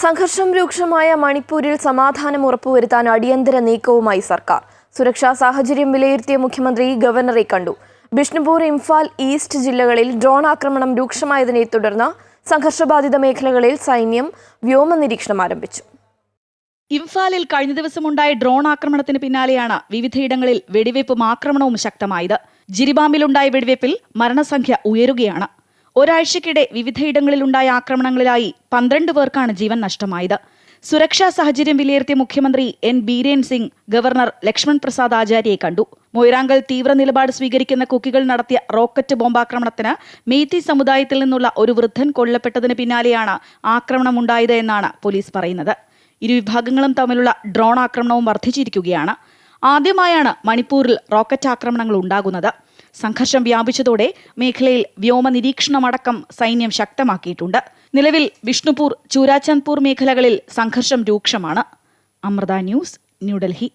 സംഘർഷം രൂക്ഷമായ മണിപ്പൂരിൽ സമാധാനം ഉറപ്പുവരുത്താൻ അടിയന്തര നീക്കവുമായി സർക്കാർ. സുരക്ഷാ സാഹചര്യം വിലയിരുത്തിയ മുഖ്യമന്ത്രി ഗവർണറെ കണ്ടു. ബിഷ്ണുപൂർ ഇംഫാൽ ഈസ്റ്റ് ജില്ലകളിൽ ഡ്രോൺ ആക്രമണം രൂക്ഷമായതിനെ തുടർന്ന് സംഘർഷബാധിത മേഖലകളിൽ സൈന്യം വ്യോമ നിരീക്ഷണം ആരംഭിച്ചു. ഇംഫാലിൽ കഴിഞ്ഞ ദിവസമുണ്ടായ ഡ്രോൺ ആക്രമണത്തിന് പിന്നാലെയാണ് വിവിധയിടങ്ങളിൽ വെടിവയ്പും ആക്രമണവും ശക്തമായത്. ജിരിബാമിലുണ്ടായ വെടിവയ്പിൽ മരണസംഖ്യ ഉയരുകയാണ്. ഒരാഴ്ചക്കിടെ വിവിധയിടങ്ങളിലുണ്ടായ ആക്രമണങ്ങളിലായി പന്ത്രണ്ട് പേർക്കാണ് ജീവൻ നഷ്ടമായത്. സുരക്ഷാ സാഹചര്യം വിലയിരുത്തിയ മുഖ്യമന്ത്രി എൻ ബീരേൻ സിംഗ് ഗവർണർ ലക്ഷ്മൺ പ്രസാദ് ആചാര്യയെ കണ്ടു. മൊയ്രാങ്കൽ തീവ്ര നിലപാട് സ്വീകരിക്കുന്ന കുക്കികൾ നടത്തിയ റോക്കറ്റ് ബോംബാക്രമണത്തിന് മെയ്ത്തി സമുദായത്തിൽ നിന്നുള്ള ഒരു വൃദ്ധൻ കൊല്ലപ്പെട്ടതിന് പിന്നാലെയാണ് ആക്രമണമുണ്ടായത് എന്നാണ് പോലീസ് പറയുന്നത്. ഇരു വിഭാഗങ്ങളും തമ്മിലുള്ള ഡ്രോൺ ആക്രമണവും വർദ്ധിച്ചിരിക്കുകയാണ്. ആദ്യമായാണ് മണിപ്പൂരിൽ റോക്കറ്റ് ആക്രമണങ്ങൾ ഉണ്ടാകുന്നത്. സംഘർഷം വ്യാപിച്ചതോടെ മേഖലയിൽ വ്യോമ നിരീക്ഷണമടക്കം സൈന്യം ശക്തമാക്കിയിട്ടുണ്ട്. നിലവിൽ വിഷ്ണുപൂർ ചൂരാചന്ദ്പൂർ മേഖലകളിൽ സംഘർഷം രൂക്ഷമാണ്. അമൃത ന്യൂസ് ന്യൂഡൽഹി.